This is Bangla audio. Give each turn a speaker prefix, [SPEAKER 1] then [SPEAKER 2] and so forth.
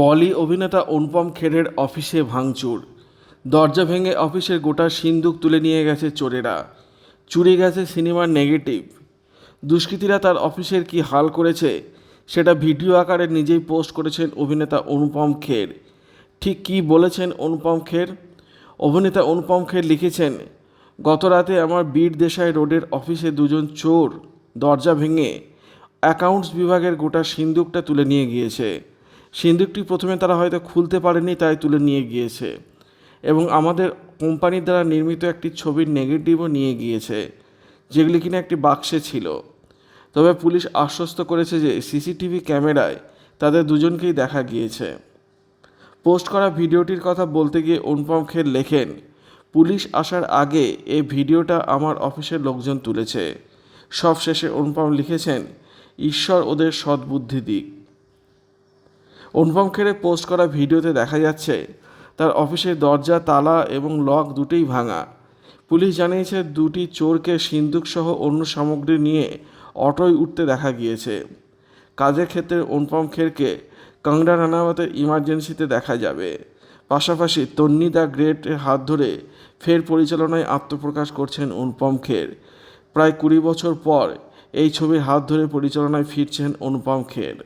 [SPEAKER 1] বলি অভিনেতা অনুপম খেরের অফিসে ভাঙচুর। দরজা ভেঙে অফিসের গোটা সিন্দুক তুলে নিয়ে গেছে চোরেরা। চুরি গেছে সিনেমার নেগেটিভ। দুষ্কৃতীরা তার অফিসের কি হাল করেছে, সেটা ভিডিও আকারে নিজেই পোস্ট করেছেন অভিনেতা অনুপম খের। ঠিক কী বলেছেন অনুপম খের? অভিনেতা অনুপম খের লিখেছেন, গত রাতে আমার বীর দেশাই রোডের অফিসে দুজন চোর দরজা ভেঙে অ্যাকাউন্টস বিভাগের গোটা সিন্দুকটা তুলে নিয়ে গিয়েছে। সিন্দুকটি প্রথমে তারা হয়তো খুলতে পারেনি, তাই তুলে নিয়ে গিয়েছে। এবং আমাদের কোম্পানির দ্বারা নির্মিত একটি ছবির নেগেটিভও নিয়ে গিয়েছে, যেগুলি কিনা একটি বাক্সে ছিল। তবে পুলিশ আশ্বস্ত করেছে যে সিসিটিভি ক্যামেরায় তাদের দুজনকেই দেখা গিয়েছে। পোস্ট করা ভিডিওটির কথা বলতে গিয়ে অনুপম খের লেখেন, পুলিশ আসার আগে এই ভিডিওটা আমার অফিসের লোকজন তুলেছে। সব শেষে অনুপম লিখেছেন, ঈশ্বর ওদের সদ্বুদ্ধি দিক। অনুপম খেরে পোস্ট করা ভিডিওতে দেখা যাচ্ছে, তার অফিসের দরজা, তালা এবং লক দুটোই ভাঙা। পুলিশ জানিয়েছে, দুটি চোরকে সিন্দুকসহ অন্য সামগ্রী নিয়ে অটোয় উঠতে দেখা গিয়েছে। কাজের ক্ষেত্রে অনুপম খেরকে কাংড়া রানাওয়াতের ইমার্জেন্সিতে দেখা যাবে। পাশাপাশি তন্নি দ্য গ্রেটের হাত ধরে ফের পরিচালনায় আত্মপ্রকাশ করছেন অনুপম খের প্রায় কুড়ি বছর পর এই ছবির হাত ধরে পরিচালনায় ফিরছেন অনুপম খের